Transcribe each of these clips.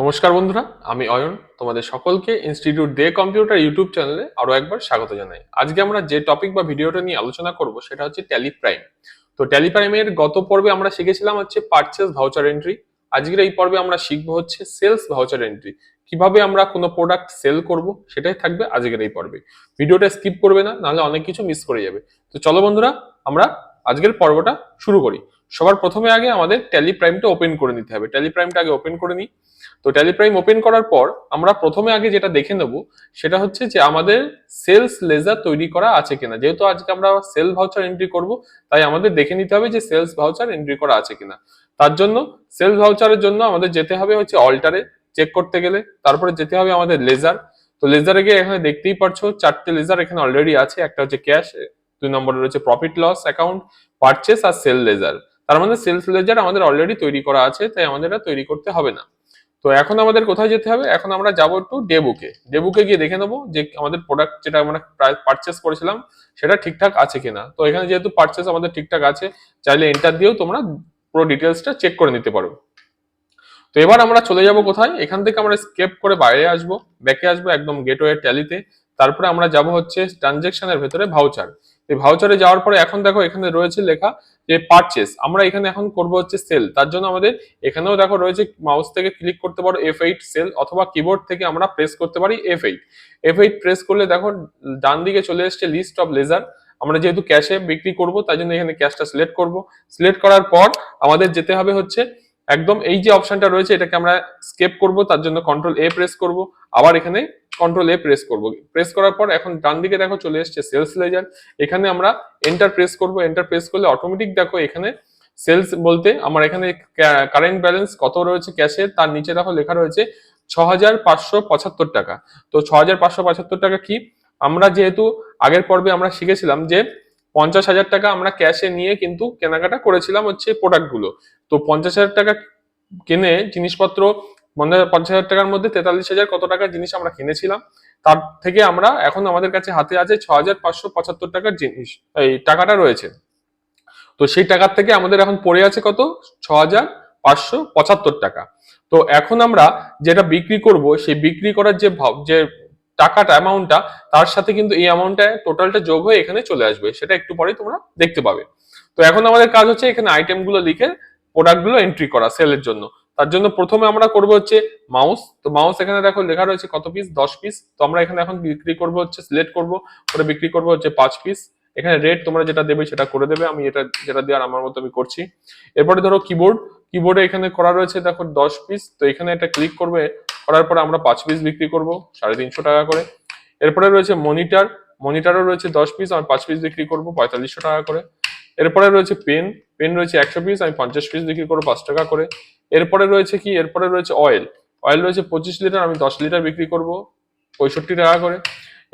নমস্কার বন্ধুরা, আমি অয়ন। তোমাদের সকলকে ইনস্টিটিউট দে কম্পিউটার ইউটিউব চ্যানেলে আরও একবার স্বাগত জানাই। আজকে আমরা যে টপিক বা ভিডিওটা নিয়ে আলোচনা করব, সেটা হচ্ছে ট্যালি প্রাইম তো ট্যালি প্রাইমের গত পর্বে আমরা শিখেছিলাম হচ্ছে পারচেস ভাউচার এন্ট্রি আজকের এই পর্বে আমরা শিখব হচ্ছে সেলস ভাউচার এন্ট্রি কীভাবে আমরা কোনো প্রোডাক্ট সেল করব, সেটাই থাকবে আজকের এই পর্বে। ভিডিওটা স্কিপ করবে না, নাহলে অনেক কিছু মিস করে যাবে। তো চলো বন্ধুরা, আমরা আজকের পর্বটা শুরু করি। সবার প্রথমে আগে আমাদের ট্যালি প্রাইমটা ওপেন করে নিতে হবে। ট্যালি প্রাইমটা আগে ওপেন করে নিই। তো ট্যালি প্রাইম ওপেন করার পর আমরা প্রথমে আগে যেটা দেখে নেব, সেটা হচ্ছে যে আমাদের সেলস লেজার তৈরি করা আছে কিনা। যেহেতু আজকে আমরা সেল ভাউচার এন্ট্রি করব, তাই আমাদের দেখে নিতে হবে যে সেলস ভাউচার এন্ট্রি করা আছে কিনা। তার জন্য সেলস ভাউচারের জন্য আমাদের যেতে হবে হচ্ছে অল্টারে চেক করতে গেলে। তারপরে যেতে হবে আমাদের লেজার তো লেজারে গিয়ে এখানে দেখতেই পারছ, চারটে লেজার এখানে অলরেডি আছে। একটা হচ্ছে ক্যাশ দুই নম্বরে রয়েছে প্রফিট লস অ্যাকাউন্ট পারচেস আর সেল লেজার তার মানে সেলস লেজার আমাদের অলরেডি তৈরি করা আছে, তাই আমাদের তৈরি করতে হবে না। তো এখন আমাদের কোথায় যেতে হবে? এখন আমরা যাব একটু ডেবুকে ডেবুকে গিয়ে দেখে নেব যে আমাদের প্রোডাক্ট যেটা আমরা পারচেস করেছিলাম, সেটা ঠিকঠাক আছে কিনা। তো এখানে যেহেতু পারচেস আমাদের ঠিকঠাক আছে, চাইলে এন্টার দিয়েও তোমরা পুরো ডিটেলসটা চেক করে নিতে পারো। তো এবার আমরা চলে যাব কোথায়? এখান থেকে আমরা স্কেপ করে বাইরে আসব। ব্যাকে আসব একদম গেটওয়ে ট্যালিতে তারপরে আমরা যাব হচ্ছে ট্রানজেকশনের ভেতরে ভাউচার এই ভাউচারে যাওয়ার পরে এখন দেখো এখানে রয়েছে লেখা যে পারচেস আমরা এখানে এখন করব হচ্ছে সেল তার জন্য আমাদের এখানেও দেখো রয়েছে মাউস থেকে ক্লিক করতে পারো এফ এইট সেল অথবা কিবোর্ড থেকে আমরা প্রেস করতে পারি F eight F eight press করলে দেখো ডান দিকে চলে এসছে লিস্ট অফ লেজার আমরা যেহেতু ক্যাশে বিক্রি করব তাই জন্য এখানে ক্যাশটা সিলেক্ট করব। সিলেক্ট করার পর আমাদের যেতে হবে হচ্ছে একদম এই যে অপশনটা রয়েছে, এটাকে আমরা স্কেপ করব, তার জন্য কন্ট্রোল এ প্রেস করব। আবার এখানে কন্ট্রোল এ প্রেস করব। প্রেস করার পর এখন ডান দিকে দেখো চলে এসছে সেলস লেজার এখানে আমরা এন্টার প্রেস করব। এন্টার প্রেস করলে অটোমেটিক দেখো এখানে সেলস বলতে আমার এখানে কারেন্ট ব্যালেন্স কত রয়েছে ক্যাশে তার নিচে দেখো লেখা রয়েছে ছ হাজার পাঁচশো পঁচাত্তর টাকা। তো ছ হাজার পাঁচশো পঁচাত্তর টাকা কি? আমরা যেহেতু আগের পর্বে আমরা শিখেছিলাম যে পঞ্চাশ হাজার টাকা আমরা ক্যাশে নিয়ে কিন্তু কেনাকাটা করেছিলাম হচ্ছে প্রোডাক্টগুলো তো পঞ্চাশ হাজার টাকা কিনে জিনিসপত্র পঞ্চাশ হাজার টাকার মধ্যে তেতাল্লিশ হাজার কত টাকার জিনিস আমরা কিনেছিলাম, তার থেকে আমরা এখন আমাদের কাছে হাতে আছে ছ হাজার পাঁচশো পঁচাত্তর টাকার জিনিস, এই টাকাটা রয়েছে। তো সেই টাকার থেকে আমাদের এখন পড়ে আছে কত? ছ হাজার পাঁচশো পঁচাত্তর টাকা। তো এখন আমরা যেটা বিক্রি করব, সেই বিক্রি করার যে ভাব, যে টাকাটা অ্যামাউন্টটা তার সাথে কিন্তু এই অ্যামাউন্টটা টোটালটা যোগ হয়ে এখানে চলে আসবে। সেটা একটু পরেই তোমরা দেখতে পাবে। তো এখন আমাদের কাজ হচ্ছে এখানে আইটেমগুলো লিখে প্রোডাক্টগুলো এন্ট্রি করা সেলের জন্য। তার জন্য প্রথমে আমরা করব হচ্ছে মাউস তো মাউস এখানে দেখো লেখা রয়েছে কত পিস দশ পিস তো আমরা এখানে এখন বিক্রি করব হচ্ছে সিলেক্ট করব করে বিক্রি করব হচ্ছে পাঁচ পিস এখানে রেট তোমরা যেটা দেবে সেটা করে দেবে, আমি এটা, যেটা দেওয়ার আমার মতো আমি করছি। এরপরে ধরো কিবোর্ড কিবোর্ডে এখানে করা রয়েছে দেখো দশ পিস তো এখানে এটা ক্লিক করবে, করার পরে আমরা পাঁচ পিস বিক্রি করব, সাড়ে তিনশো টাকা করে। এরপরে রয়েছে মনিটার মনিটরও রয়েছে দশ পিস আমি পাঁচ পিস বিক্রি করব, পঁয়তাল্লিশশো টাকা করে। এরপরে রয়েছে পেন পেন রয়েছে একশো পিস আমি পঞ্চাশ পিস বিক্রি করব, পাঁচ টাকা করে। এরপরে রয়েছে কি? এরপরে রয়েছে অয়েল অয়েল রয়েছে পঁচিশ লিটার আমি দশ লিটার বিক্রি করব পঁয়ষট্টি টাকা করে।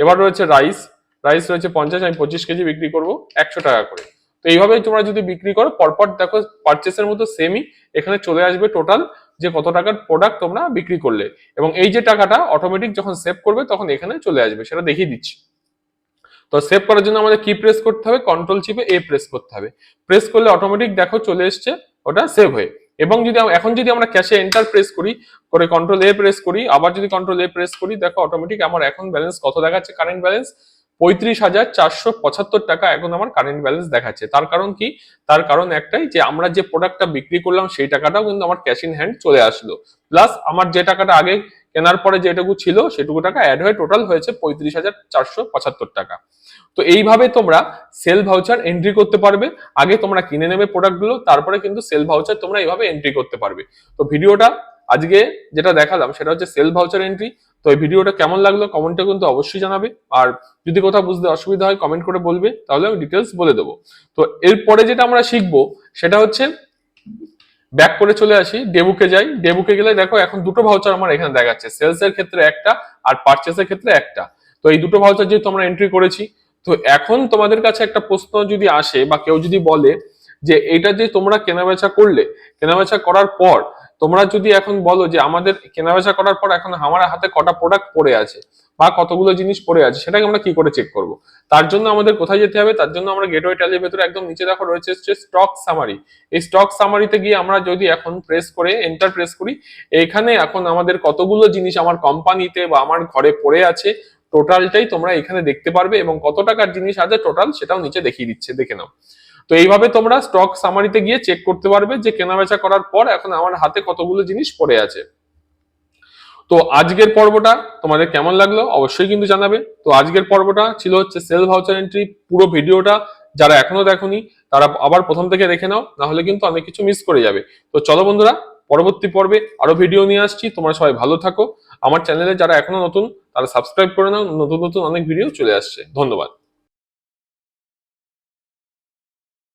এবার রয়েছে রাইস রাইস রয়েছে পঞ্চাশ, আমি পঁচিশ কেজি বিক্রি করব একশো টাকা করে। তো এইভাবেই তোমরা যদি বিক্রি করো, পরপর দেখো পারচেসের মতো সেমই এখানে চলে আসবে টোটাল যে কত টাকার প্রোডাক্ট তোমরা বিক্রি করলে। এবং এই যে টাকাটা অটোমেটিক যখন সেভ করবে, তখন এখানে চলে আসবে, সেটা দেখিয়ে দিচ্ছি। তো সেভ করার জন্য আমাদের কি প্রেস করতে হবে? কন্ট্রোল চিপে এ প্রেস করতে হবে। প্রেস করলে অটোমেটিক দেখো চলে এসছে, ওটা সেভ হয়ে এবং যদি এখন যদি আমরা ক্যাশে এন্টার প্রেস করি, করে কন্ট্রোল এ প্রেস করি, আবার যদি কন্ট্রোল এ প্রেস করি, দেখো অটোমেটিক আমার এখন ব্যালেন্স কত দেখাচ্ছে? কারেন্ট ব্যালেন্স পঁয়ত্রিশ হাজার চারশো পঁচাত্তর টাকা এখন আমার কারেন্ট ব্যালেন্স দেখাচ্ছে। তার কারণ কি? তার কারণ একটাই যে আমরা যে প্রোডাক্টটা বিক্রি করলাম, সেই টাকাটাও কিন্তু আমার ক্যাশ ইন হ্যান্ড চলে আসলো। প্লাস আমার যে টাকাটা আগে কেনার পরে যেটুকু ছিল সেটুকু টাকা অ্যাড হয়ে টোটাল হয়েছে পঁয়ত্রিশ হাজার চারশো পঁচাত্তর টাকা। তো এইভাবে তোমরা সেল ভাউচার এন্ট্রি করতে পারবে। আগে তোমরা কিনে নেবে প্রোডাক্টগুলো তারপরে কিন্তু সেল ভাউচার তোমরা এইভাবে এন্ট্রি করতে পারবে। তো ভিডিওটা আজকে যেটা দেখালাম সেটা হচ্ছে সেল ভাউচার এন্ট্রি তো এই ভিডিওটা কেমন লাগল কমেন্টে কিন্তু অবশ্যই জানাবে। আর যদি কোথাও বুঝতে অসুবিধা হয় কমেন্ট করে বলবে, তাহলে আমি ডিটেলস বলে দেবো। তো এরপরে যেটা আমরা শিখব, সেটা হচ্ছে ব্যাক করে চলে আসি ডেবুকে যাই। ডেবুকে গেলে দেখো এখন দুটো ভাউচার আমার এখানে দেখাচ্ছে। সেলস এর ক্ষেত্রে একটা আর পারচেসের ক্ষেত্রে একটা। তো এই দুটো ভাউচার যেহেতু আমরা এন্ট্রি করেছি, তো এখন তোমাদের কাছে একটা প্রশ্ন যদি আসে বা কেউ যদি বলে যে এটা যে তোমরা কেনাবেচা করলে, কেনাবেচা করার পর তোমরা যদি এখন বলো যে আমাদের কেনাবেচা করার পর এখন আমার হাতে কটা প্রোডাক্ট পড়ে আছে বা কতগুলো জিনিস পড়ে আছে, সেটাকে আমরা কি করে চেক করব? তার জন্য আমাদের কোথায় যেতে হবে? তার জন্য আমরা গেটওয়ে ট্যালির ভেতরে একদম নিচে দেখো রয়েছে হচ্ছে স্টক সামারি এই স্টক সামারিতে গিয়ে আমরা যদি এখন প্রেস করে এন্টার প্রেস করি, এখানে এখন আমাদের কতগুলো জিনিস আমার কোম্পানিতে বা আমার ঘরে পড়ে আছে টোটালটাই তোমরা এখানে দেখতে পারবে এবং কত টাকার জিনিস আছে টোটাল সেটাও নিচে দেখিয়ে দিচ্ছে, দেখে নাও। তো এইভাবে তোমরা স্টক সামারিতে গিয়ে চেক করতে পারবে যে কেনাবেচা করার পর এখন আমার হাতে কতগুলো জিনিস পড়ে আছে। তো আজকের পর্বটা তোমাদের কেমন লাগল অবশ্যই কিন্তু জানাবে। তো আজকের পর্বটা ছিল হচ্ছে সেল ভাউচার এন্ট্রি পুরো ভিডিওটা যারা এখনও দেখোনি, তারা আবার প্রথম থেকে দেখে নাও, না হলে কিন্তু অনেক কিছু মিস করে যাবে। তো চলো বন্ধুরা, পরবর্তী পর্বে আরও ভিডিও নিয়ে আসছি। তোমরা সবাই ভালো থাকো। আমার চ্যানেলে যারা এখনও নতুন, তারা সাবস্ক্রাইব করে নাও। নতুন নতুন অনেক ভিডিও চলে আসছে। ধন্যবাদ।